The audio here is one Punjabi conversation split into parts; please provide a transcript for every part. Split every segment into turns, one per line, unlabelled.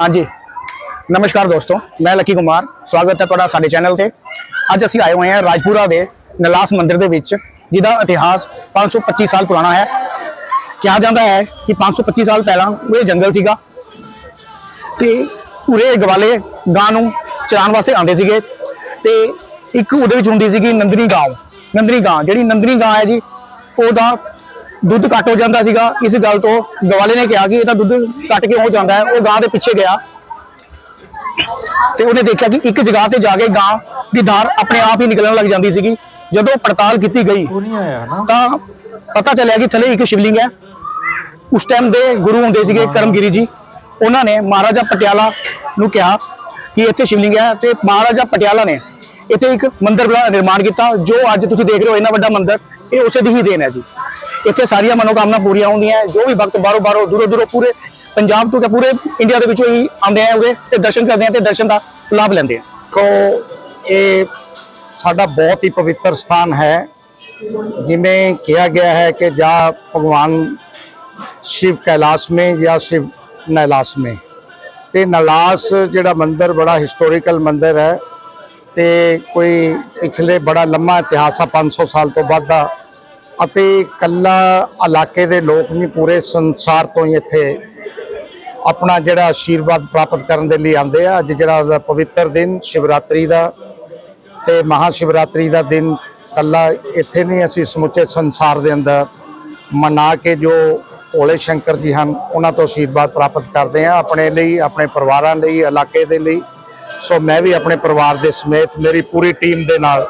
ਹਾਂਜੀ। ਨਮਸਕਾਰ ਦੋਸਤੋ, ਮੈਂ ਲੱਕੀ ਕੁਮਾਰ। ਸਵਾਗਤ ਹੈ ਤੁਹਾਡਾ ਸਾਡੇ ਚੈਨਲ ਤੇ। ਅੱਜ ਅਸੀਂ ਆਏ ਹੋਏ ਹਾਂ ਰਾਜਪੁਰਾ ਦੇ ਨਲਾਸ ਮੰਦਿਰ ਦੇ ਵਿੱਚ, ਜਿਹਦਾ ਇਤਿਹਾਸ 525 ਸਾਲ ਪੁਰਾਣਾ ਹੈ। ਕਿਹਾ ਜਾਂਦਾ ਹੈ ਕਿ 525 ਸਾਲ ਪਹਿਲਾਂ ਇਹ ਜੰਗਲ ਸੀਗਾ ਤੇ ਉਰੇ ਗਵਾਲੇ ਗਾਂ ਨੂੰ ਚਰਾਉਣ ਵਾਸਤੇ ਆਉਂਦੇ ਸੀਗੇ ਤੇ ਇੱਕ ਉਹਦੇ ਵਿੱਚ ਹੁੰਦੀ ਸੀਗੀ ਨੰਦਨੀ ਗਾਂ। ਨੰਦਨੀ ਗਾਂ, ਜਿਹੜੀ ਨੰਦਨੀ ਗਾਂ ਹੈ ਜੀ, ਉਹਦਾ ਦੁੱਧ ਘੱਟ ਹੋ ਜਾਂਦਾ ਸੀਗਾ ਇਸ ਗੱਲ ਤੋਂ ਗਵਾਲੇ ਨੇ ਕਿਹਾ ਕਿ ਇਹਦਾ ਦੁੱਧ ਘੱਟ ਕੇ ਹੋ ਜਾਂਦਾ ਹੈ ਉਹ ਗਾਂ ਦੇ ਪਿੱਛੇ ਗਿਆ। ਤੇ ਉਹਨੇ ਦੇਖਿਆ ਕਿ ਇੱਕ ਜਗ੍ਹਾ ਤੇ ਜਾ ਕੇ ਗਾਂ ਦੀ ਧਾਰ ਆਪਣੇ ਆਪ ਹੀ ਨਿਕਲਣ ਲੱਗ ਜਾਂਦੀ ਸੀਗੀ। ਜਦੋਂ ਪੜਤਾਲ ਕੀਤੀ ਗਈ
ਉਹ ਨਹੀਂ ਆਇਆ ਨਾ।
ਤਾਂ ਪਤਾ ਚੱਲਿਆ ਕਿ ਥੱਲੇ ਇੱਕ ਸ਼ਿਵਲਿੰਗ ਹੈ। ਉਸ ਟਾਈਮ ਦੇ ਗੁਰੂ ਹੁੰਦੇ ਸੀਗੇ ਕਰਮਗਿਰੀ ਜੀ। ਉਹਨਾਂ ਨੇ ਮਹਾਰਾਜਾ ਪਟਿਆਲਾ ਨੂੰ ਕਿਹਾ ਕਿ ਇੱਥੇ ਸ਼ਿਵਲਿੰਗ ਹੈ ਤੇ ਮਹਾਰਾਜਾ ਪਟਿਆਲਾ ਨੇ ਇੱਥੇ ਇੱਕ ਮੰਦਿਰ ਦਾ ਨਿਰਮਾਣ ਕੀਤਾ ਜੋ ਅੱਜ ਤੁਸੀਂ ਦੇਖ ਰਹੇ ਹੋ ਇੰਨਾ ਵੱਡਾ ਮੰਦਿਰ ਇਹ ਉਸੇ ਦੀ ਹੀ ਦੇਣ ਹੈ ਜੀ। ਇੱਥੇ ਸਾਰੀਆਂ ਮਨੋਕਾਮਨਾ ਪੂਰੀਆਂ ਹੁੰਦੀਆਂ ਹੈ। ਜੋ ਵੀ ਵਕਤ ਬਾਹਰੋਂ ਬਾਹਰੋਂ, ਦੂਰੋਂ ਦੂਰੋਂ ਪੂਰੇ ਪੰਜਾਬ ਤੋਂ ਕਿ ਪੂਰੇ ਇੰਡੀਆ ਦੇ ਵਿੱਚੋਂ ਹੀ ਆਉਂਦੇ ਆ ਉਰੇ ਤੇ ਦਰਸ਼ਨ ਕਰਦੇ ਆ ਤੇ ਦਰਸ਼ਨ ਦਾ ਲਾਭ ਲੈਂਦੇ ਆ।
ਕੋ ਇਹ ਸਾਡਾ ਬਹੁਤ ਹੀ ਪਵਿੱਤਰ ਸਥਾਨ ਹੈ। ਜਿਵੇਂ ਕਿਹਾ ਗਿਆ ਹੈ ਕਿ ਜਾਂ ਭਗਵਾਨ ਸ਼ਿਵ ਕੈਲਾਸ਼ ਮੇ ਜਾਂ ਸ਼ਿਵ ਨੈਲਾਸ਼ ਮੇ। ਤੇ ਨਲਾਸ ਜਿਹੜਾ ਮੰਦਿਰ ਬੜਾ ਹਿਸਟੋਰੀਕਲ ਮੰਦਿਰ ਹੈ ਤੇ ਕੋਈ ਪਿਛਲੇ ਬੜਾ ਲੰਮਾ ਇਤਿਹਾਸ ਆ 500 ਸਾਲ ਤੋਂ ਵੱਧ ਦਾ ਅਤੇ ਕੱਲਾ ਇਲਾਕੇ ਦੇ ਲੋਕ ਨਹੀਂ, ਪੂਰੇ ਸੰਸਾਰ ਤੋਂ ਹੀ ਇੱਥੇ ਆਪਣਾ ਜਿਹੜਾ ਆਸ਼ੀਰਵਾਦ ਪ੍ਰਾਪਤ ਕਰਨ ਦੇ ਲਈ ਆਉਂਦੇ ਆ। ਅੱਜ ਜਿਹੜਾ ਪਵਿੱਤਰ ਦਿਨ, ਸ਼ਿਵਰਾਤਰੀ ਦਾ ਤੇ ਮਹਾ ਸ਼ਿਵਰਾਤਰੀ ਦਾ ਦਿਨ ਕੱਲਾ ਇੱਥੇ ਨਹੀਂ, ਅਸੀਂ ਸਮੁੱਚੇ ਸੰਸਾਰ ਦੇ ਅੰਦਰ ਮਨਾ ਕੇ ਜੋ ਭੋਲੇ ਸ਼ੰਕਰ ਜੀ ਹਨ, ਉਹਨਾਂ ਤੋਂ ਆਸ਼ੀਰਵਾਦ ਪ੍ਰਾਪਤ ਕਰਦੇ ਆ ਆਪਣੇ ਲਈ, ਆਪਣੇ ਪਰਿਵਾਰਾਂ ਲਈ, ਇਲਾਕੇ ਦੇ ਲਈ। ਸੋ ਮੈਂ ਵੀ ਆਪਣੇ ਪਰਿਵਾਰ ਦੇ ਸਮੇਤ ਮੇਰੀ ਪੂਰੀ ਟੀਮ ਦੇ ਨਾਲ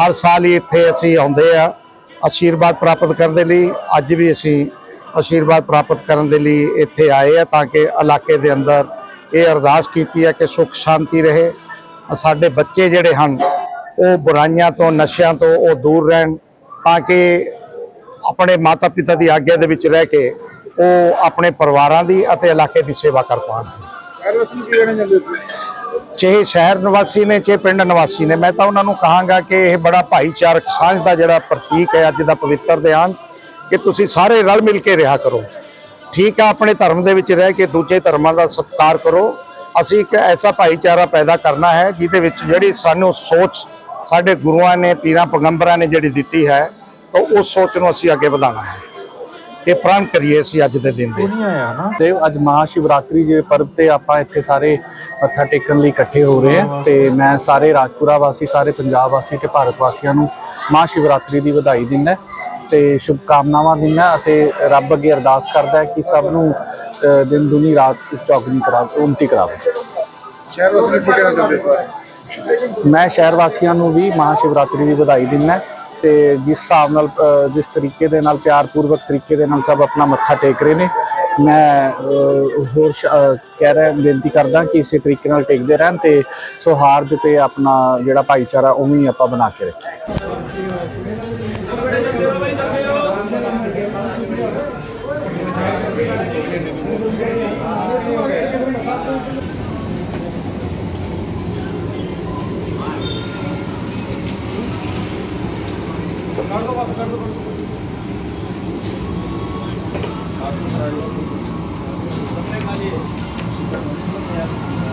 ਹਰ ਸਾਲ ਹੀ ਇੱਥੇ ਅਸੀਂ ਆਉਂਦੇ ਆ। ਆਸ਼ੀਰਵਾਦ ਪ੍ਰਾਪਤ ਕਰਨ ਦੇ ਲਈ ਅੱਜ ਵੀ ਅਸੀਂ ਆਸ਼ੀਰਵਾਦ ਪ੍ਰਾਪਤ ਕਰਨ ਦੇ ਲਈ ਇੱਥੇ ਆਏ ਆ ਤਾਂ ਕਿ ਇਲਾਕੇ ਦੇ ਅੰਦਰ ਇਹ ਅਰਦਾਸ ਕੀਤੀ ਹੈ ਕਿ ਸੁਖ ਸ਼ਾਂਤੀ ਰਹੇ। ਸਾਡੇ ਬੱਚੇ ਜਿਹੜੇ ਹਨ, ਉਹ ਬੁਰਾਈਆਂ ਤੋਂ, ਨਸ਼ਿਆਂ ਤੋਂ ਉਹ ਦੂਰ ਰਹਿਣ ਤਾਂ ਕਿ ਆਪਣੇ ਮਾਤਾ ਪਿਤਾ ਦੀ ਆਗਿਆ ਦੇ ਵਿੱਚ ਰਹਿ ਕੇ ਉਹ ਆਪਣੇ ਪਰਿਵਾਰਾਂ ਦੀ ਅਤੇ ਇਲਾਕੇ ਦੀ ਸੇਵਾ ਕਰ ਪਾਉਣ ਚਾਹੇ ਸ਼ਹਿਰ ਨਿਵਾਸੀ ਨੇ, ਚਾਹੇ ਪਿੰਡ ਨਿਵਾਸੀ ਨੇ, ਮੈਂ ਤਾਂ ਉਹਨਾਂ ਨੂੰ ਕਹਾਂਗਾ ਕਿ ਇਹ ਬੜਾ ਭਾਈਚਾਰਕ ਸਾਂਝ ਦਾ ਜਿਹੜਾ ਪ੍ਰਤੀਕ ਹੈ, ਅੱਜ ਦਾ ਪਵਿੱਤਰ ਦਿਹਾਨ ਕਿ ਤੁਸੀਂ ਸਾਰੇ ਰਲ ਮਿਲ ਕੇ ਰਿਹਾ ਕਰੋ। ਠੀਕ ਆ, ਆਪਣੇ ਧਰਮ ਦੇ ਵਿੱਚ ਰਹਿ ਕੇ ਦੂਜੇ ਧਰਮਾਂ ਦਾ ਸਤਿਕਾਰ ਕਰੋ। ਅਸੀਂ ਇੱਕ ਐਸਾ ਭਾਈਚਾਰਾ ਪੈਦਾ ਕਰਨਾ ਹੈ, ਜਿਹਦੇ ਵਿੱਚ ਜਿਹੜੀ ਸਾਨੂੰ ਸੋਚ ਸਾਡੇ ਗੁਰੂਆਂ ਨੇ, ਪੀਰਾਂ, ਪੈਗੰਬਰਾਂ ਨੇ ਜਿਹੜੀ ਦਿੱਤੀ ਹੈ, ਤਾਂ ਉਸ ਸੋਚ ਨੂੰ ਅਸੀਂ ਅੱਗੇ ਵਧਾਉਣਾ ਹੈ। ਇਹ ਪ੍ਰਣ ਕਰੀਏ ਅਸੀਂ ਅੱਜ ਦੇ ਦਿਨ ਦੇ।
ਨਹੀਂ ਆਇਆ ਨਾ।
ਤੇ ਅੱਜ ਮਹਾ ਸ਼ਿਵਰਾਤਰੀ ਦੇ ਪਰਵ ਤੇ ਆਪਾਂ ਇੱਥੇ ਸਾਰੇ ਮੱਥਾ ਟੇਕਣ ਲਈ ਇਕੱਠੇ ਹੋ ਰਹੇ ਹਾਂ ਤੇ ਮੈਂ ਸਾਰੇ ਰਾਜਪੁਰਾ ਵਾਸੀ ਸਾਰੇ ਪੰਜਾਬ ਵਾਸੀ ਤੇ ਭਾਰਤ ਵਾਸੀਆਂ ਨੂੰ ਮਹਾ ਸ਼ਿਵਰਾਤਰੀ ਦੀ ਵਧਾਈ ਦਿੰਦਾ ਤੇ ਸ਼ੁਭ ਕਾਮਨਾਵਾਂ ਦਿੰਦਾ ਅਤੇ ਰੱਬ ਅੱਗੇ ਅਰਦਾਸ ਕਰਦਾ ਕਿ ਸਭ ਨੂੰ ਅ, ਦਿਨ ਦੁਨੀ ਰਾਤ ਚੌਗਨੀ ਕਰਾ ਉਨਤੀ ਕਰਾਵੇ।
ਸ਼ਹਿਰ ਵਾਸੀ ਕੀ ਕਹਿਣਾ ਚਾਹੁੰਦੇ ਸਰ
ਮੈਂ ਸ਼ਹਿਰ ਵਾਸੀਆਂ ਨੂੰ ਵੀ ਮਹਾ ਸ਼ਿਵਰਾਤਰੀ ਦੀ ਵਧਾਈ ਦਿੰਦਾ ਤੇ ਜਿਸ ਹਿਸਾਬ ਨਾਲ ਜਿਸ ਤਰੀਕੇ ਦੇ ਨਾਲ, ਪਿਆਰਪੂਰਵਕ ਤਰੀਕੇ ਦੇ ਨਾਲ ਸਭ ਆਪਣਾ ਮੱਥਾ ਟੇਕ ਰਹੇ ਨੇ, ਮੈਂ ਹੋਰ ਸ਼- ਕਹਿ ਰਿਹਾ, ਬੇਨਤੀ ਕਰਦਾ ਕਿ ਇਸੇ ਤਰੀਕੇ ਨਾਲ ਟੇਕਦੇ ਰਹਿਣ ਤੇ ਸੌਹਾਰਦ ਤੇ ਆਪਣਾ ਜਿਹੜਾ ਭਾਈਚਾਰਾ, ਉਵੇਂ ਹੀ ਆਪਾਂ ਬਣਾ ਕੇ ਰੱਖੀਏ। Thank you.